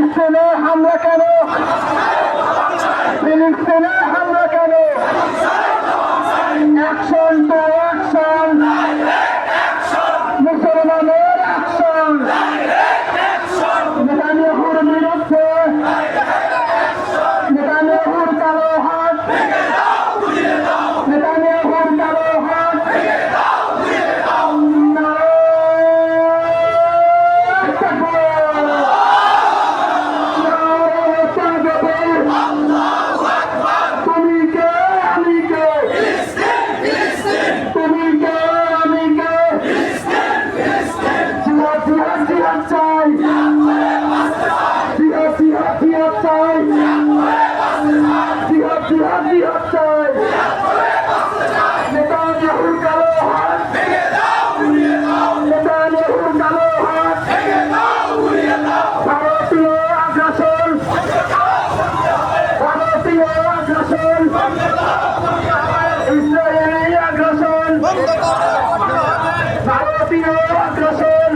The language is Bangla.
ফিলিস্তিনে হামলা কেন? ফিলিস্তিনে চাই নেতা নেহুর কালো হাত। ভেঙে দাও উড়িয়ে দাও নেতা নেহুর ভারতীয় আগ্রাসন। ভারতীয় আগ্রাসন।